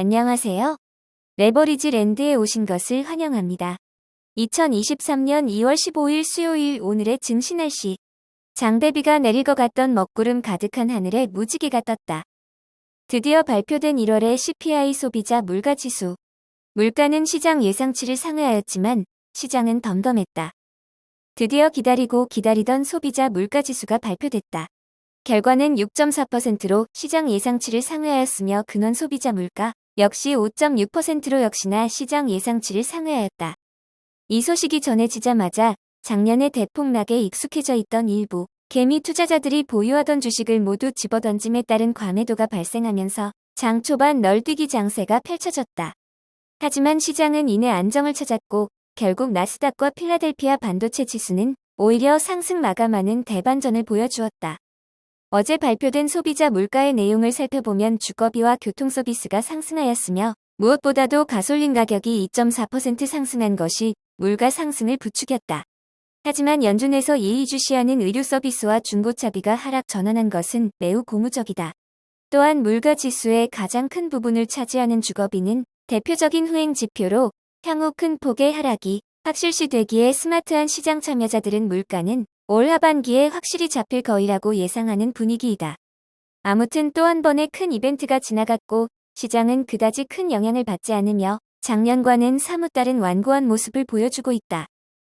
안녕하세요. 레버리지 랜드에 오신 것을 환영합니다. 2023년 2월 15일 수요일 오늘의 증시 날씨. 장대비가 내릴 것 같던 먹구름 가득한 하늘에 무지개가 떴다. 드디어 발표된 1월의 CPI 소비자 물가 지수. 물가는 시장 예상치를 상회하였지만 시장은 덤덤했다. 드디어 기다리고 기다리던 소비자 물가 지수가 발표됐다. 결과는 6.4%로 시장 예상치를 상회하였으며 근원 소비자 물가 역시 5.6%로 역시나 시장 예상치를 상회하였다. 이 소식이 전해지자마자 작년에 대폭락에 익숙해져 있던 일부 개미 투자자들이 보유하던 주식을 모두 집어던짐에 따른 과매도가 발생하면서 장 초반 널뛰기 장세가 펼쳐졌다. 하지만 시장은 이내 안정을 찾았고 결국 나스닥과 필라델피아 반도체 지수는 오히려 상승 마감하는 대반전을 보여주었다. 어제 발표된 소비자 물가의 내용을 살펴보면 주거비와 교통서비스가 상승하였으며 무엇보다도 가솔린 가격이 2.4% 상승한 것이 물가 상승을 부추겼다. 하지만 연준에서 예의주시하는 의료 서비스와 중고차비가 하락 전환한 것은 매우 고무적이다. 또한 물가 지수의 가장 큰 부분을 차지하는 주거비는 대표적인 후행 지표로 향후 큰 폭의 하락이 확실시 되기에 스마트한 시장 참여자들은 물가는 올 하반기에 확실히 잡힐 거이라고 예상하는 분위기이다. 아무튼 또 한 번의 큰 이벤트가 지나갔고 시장은 그다지 큰 영향을 받지 않으며 작년과는 사뭇 다른 완고한 모습을 보여주고 있다.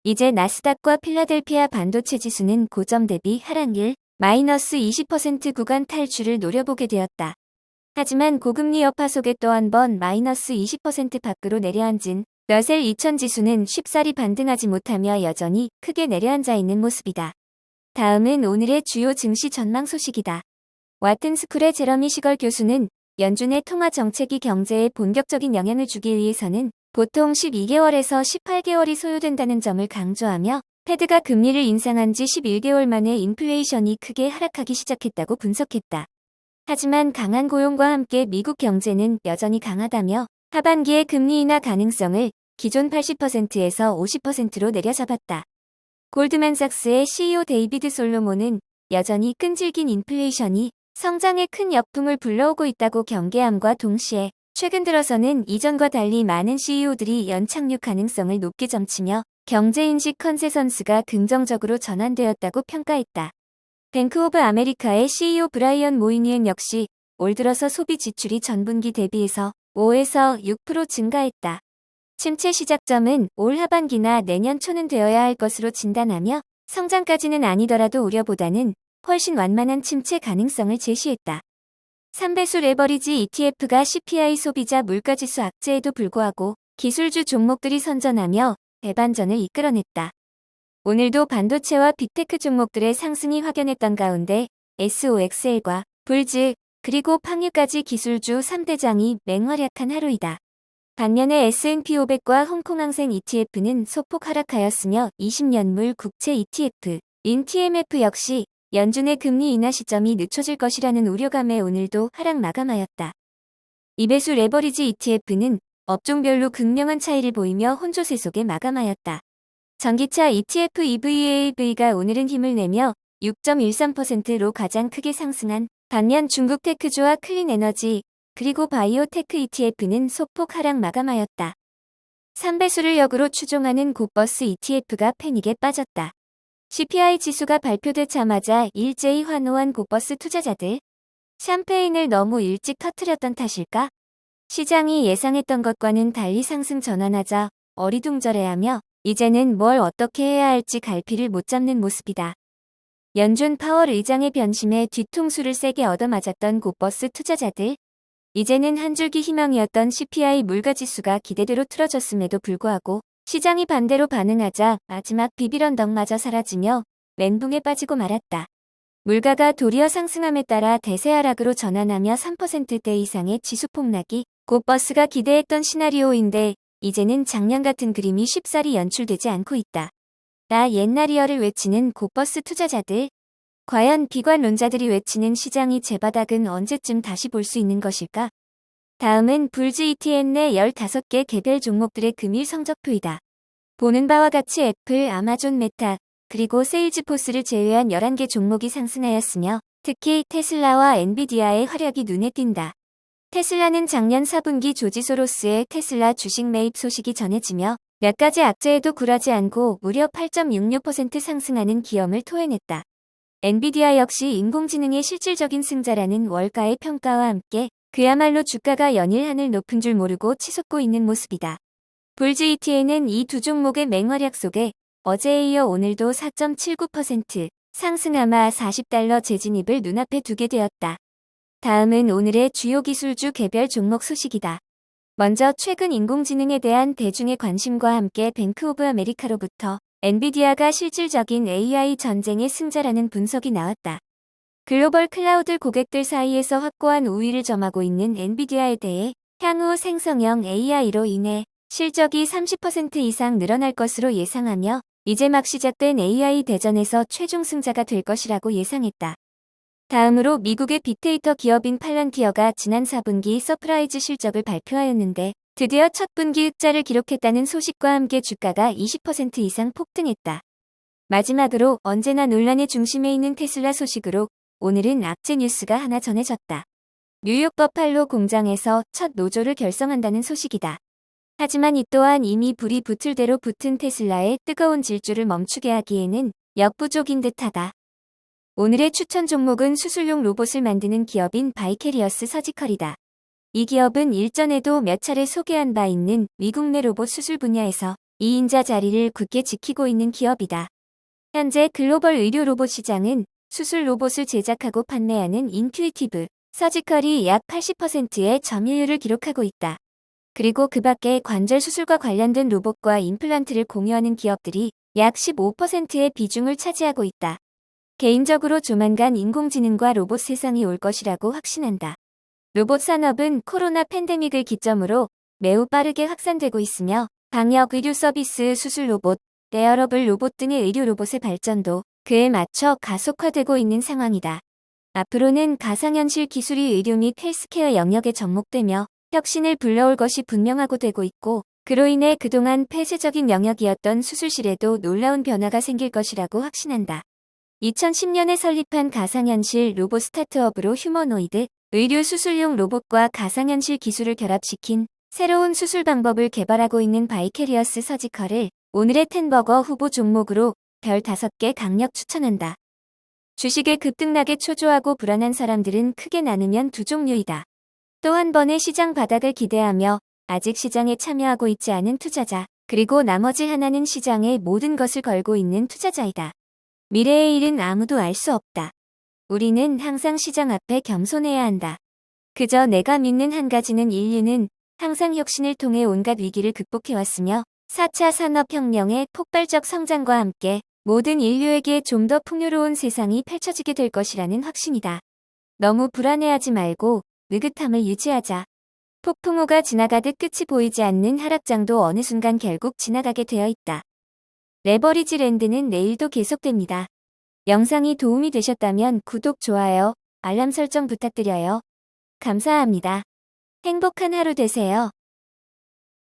이제 나스닥과 필라델피아 반도체 지수는 고점 대비 하락률 마이너스 20% 구간 탈출을 노려보게 되었다. 하지만 고금리 여파 속에 또 한 번 마이너스 20% 밖으로 내려앉은 러셀 2000 지수는 쉽사리 반등하지 못하며 여전히 크게 내려앉아 있는 모습이다. 다음은 오늘의 주요 증시 전망 소식이다. 와튼스쿨의 제러미 시걸 교수는 연준의 통화 정책이 경제에 본격적인 영향을 주기 위해서는 보통 12개월에서 18개월이 소요된다는 점을 강조하며 패드가 금리를 인상한 지 11개월 만에 인플레이션이 크게 하락하기 시작했다고 분석했다. 하지만 강한 고용과 함께 미국 경제는 여전히 강하다며 하반기에 금리 인하 가능성을 기존 80%에서 50%로 내려잡았다. 골드만삭스의 CEO 데이비드 솔로몬은 여전히 끈질긴 인플레이션이 성장에 큰 역풍을 불러오고 있다고 경계함과 동시에 최근 들어서는 이전과 달리 많은 CEO들이 연착륙 가능성을 높게 점치며 경제인식 컨세선스가 긍정적으로 전환되었다고 평가했다. 뱅크 오브 아메리카의 CEO 브라이언 모이니엔 역시 올 들어서 소비 지출이 전분기 대비해서 5에서 6% 증가했다. 침체 시작점은 올 하반기나 내년 초는 되어야 할 것으로 진단하며 성장까지는 아니더라도 우려보다는 훨씬 완만한 침체 가능성을 제시했다. 3배수 레버리지 ETF가 CPI 소비자 물가지수 악재에도 불구하고 기술주 종목들이 선전하며 대반전을 이끌어냈다. 오늘도 반도체와 빅테크 종목들의 상승이 확연했던 가운데 SOXL과 불즈 그리고 팡유까지 기술주 3대장이 맹활약한 하루이다. 반면에 S&P 500과 홍콩 항생 ETF는 소폭 하락하였으며 20년물 국채 ETF, 인 TMF 역시 연준의 금리 인하 시점이 늦춰질 것이라는 우려감에 오늘도 하락 마감하였다. 이배수 레버리지 ETF는 업종별로 극명한 차이를 보이며 혼조세 속에 마감하였다. 전기차 ETF EVAV가 오늘은 힘을 내며 6.13%로 가장 크게 상승한 반면 중국 테크주와 클린 에너지 그리고 바이오테크 ETF는 소폭 하락 마감하였다. 3배수를 역으로 추종하는 고버스 ETF가 패닉에 빠졌다. CPI 지수가 발표되자마자 일제히 환호한 고버스 투자자들. 샴페인을 너무 일찍 터트렸던 탓일까? 시장이 예상했던 것과는 달리 상승 전환하자 어리둥절해하며 이제는 뭘 어떻게 해야 할지 갈피를 못 잡는 모습이다. 연준 파월 의장의 변심에 뒤통수를 세게 얻어맞았던 고버스 투자자들. 이제는 한 줄기 희망이었던 CPI 물가지수가 기대대로 틀어졌음에도 불구하고 시장이 반대로 반응하자 마지막 비비런덕마저 사라지며 멘붕에 빠지고 말았다. 물가가 도리어 상승함에 따라 대세 하락으로 전환하며 3%대 이상의 지수 폭락이 곧 버스가 기대했던 시나리오인데 이제는 작년 같은 그림이 쉽사리 연출되지 않고 있다. 나 옛날이어를 외치는 곧버스 투자자들. 과연 비관론자들이 외치는 시장이 제바닥은 언제쯤 다시 볼 수 있는 것일까? 다음은 불즈 ETN 내 15개 개별 종목들의 금일 성적표이다. 보는 바와 같이 애플, 아마존 메타, 그리고 세일즈포스를 제외한 11개 종목이 상승하였으며 특히 테슬라와 엔비디아의 활약이 눈에 띈다. 테슬라는 작년 4분기 조지 소로스의 테슬라 주식 매입 소식이 전해지며 몇 가지 악재에도 굴하지 않고 무려 8.66% 상승하는 기염을 토해냈다. 엔비디아 역시 인공지능의 실질적인 승자라는 월가의 평가와 함께 그야말로 주가가 연일 하늘 높은 줄 모르고 치솟고 있는 모습이다. 불즈 ETN은 이두 종목의 맹활약 속에 어제에 이어 오늘도 4.79% 상승하마 40달러 재진입을 눈앞에 두게 되었다. 다음은 오늘의 주요 기술주 개별 종목 소식이다. 먼저 최근 인공지능에 대한 대중의 관심과 함께 뱅크 오브 아메리카로부터 엔비디아가 실질적인 AI 전쟁의 승자라는 분석이 나왔다. 글로벌 클라우드 고객들 사이에서 확고한 우위를 점하고 있는 엔비디아에 대해 향후 생성형 AI로 인해 실적이 30% 이상 늘어날 것으로 예상하며 이제 막 시작된 AI 대전에서 최종 승자가 될 것이라고 예상했다. 다음으로 미국의 빅데이터 기업인 팔런티어가 지난 4분기 서프라이즈 실적을 발표하였는데 드디어 첫 분기 흑자를 기록했다는 소식과 함께 주가가 20% 이상 폭등했다. 마지막으로 언제나 논란의 중심에 있는 테슬라 소식으로 오늘은 악재 뉴스가 하나 전해졌다. 뉴욕 버팔로 공장에서 첫 노조를 결성한다는 소식이다. 하지만 이 또한 이미 불이 붙을 대로 붙은 테슬라의 뜨거운 질주를 멈추게 하기에는 역부족인 듯하다. 오늘의 추천 종목은 수술용 로봇을 만드는 기업인 바이캐리어스 서지컬이다. 이 기업은 일전에도 몇 차례 소개한 바 있는 미국 내 로봇 수술 분야에서 2인자 자리를 굳게 지키고 있는 기업이다. 현재 글로벌 의료 로봇 시장은 수술 로봇을 제작하고 판매하는 인튜이티브, 서지컬이 약 80%의 점유율을 기록하고 있다. 그리고 그 밖에 관절 수술과 관련된 로봇과 임플란트를 공유하는 기업들이 약 15%의 비중을 차지하고 있다. 개인적으로 조만간 인공지능과 로봇 세상이 올 것이라고 확신한다. 로봇 산업은 코로나 팬데믹을 기점으로 매우 빠르게 확산되고 있으며 방역 의료 서비스 수술 로봇, 레어러블 로봇 등의 의료 로봇의 발전도 그에 맞춰 가속화되고 있는 상황이다. 앞으로는 가상현실 기술이 의료 및 헬스케어 영역에 접목되며 혁신을 불러올 것이 분명하고 되고 있고 그로 인해 그동안 폐쇄적인 영역이었던 수술실에도 놀라운 변화가 생길 것이라고 확신한다. 2010년에 설립한 가상현실 로봇 스타트업으로 휴머노이드, 의료 수술용 로봇과 가상현실 기술을 결합시킨 새로운 수술 방법을 개발하고 있는 바이캐리어스 서지컬을 오늘의 텐버거 후보 종목으로 별 5개 강력 추천한다. 주식에 급등락에 초조하고 불안한 사람들은 크게 나누면 두 종류이다. 또 한 번의 시장 바닥을 기대하며 아직 시장에 참여하고 있지 않은 투자자, 그리고 나머지 하나는 시장에 모든 것을 걸고 있는 투자자이다. 미래의 일은 아무도 알 수 없다. 우리는 항상 시장 앞에 겸손해야 한다. 그저 내가 믿는 한 가지는 인류는 항상 혁신을 통해 온갖 위기를 극복해왔으며 4차 산업혁명의 폭발적 성장과 함께 모든 인류에게 좀 더 풍요로운 세상이 펼쳐지게 될 것이라는 확신이다. 너무 불안해하지 말고 느긋함을 유지하자. 폭풍우가 지나가듯 끝이 보이지 않는 하락장도 어느 순간 결국 지나가게 되어 있다. 레버리지 랜드는 내일도 계속됩니다. 영상이 도움이 되셨다면 구독, 좋아요, 알람 설정 부탁드려요. 감사합니다. 행복한 하루 되세요.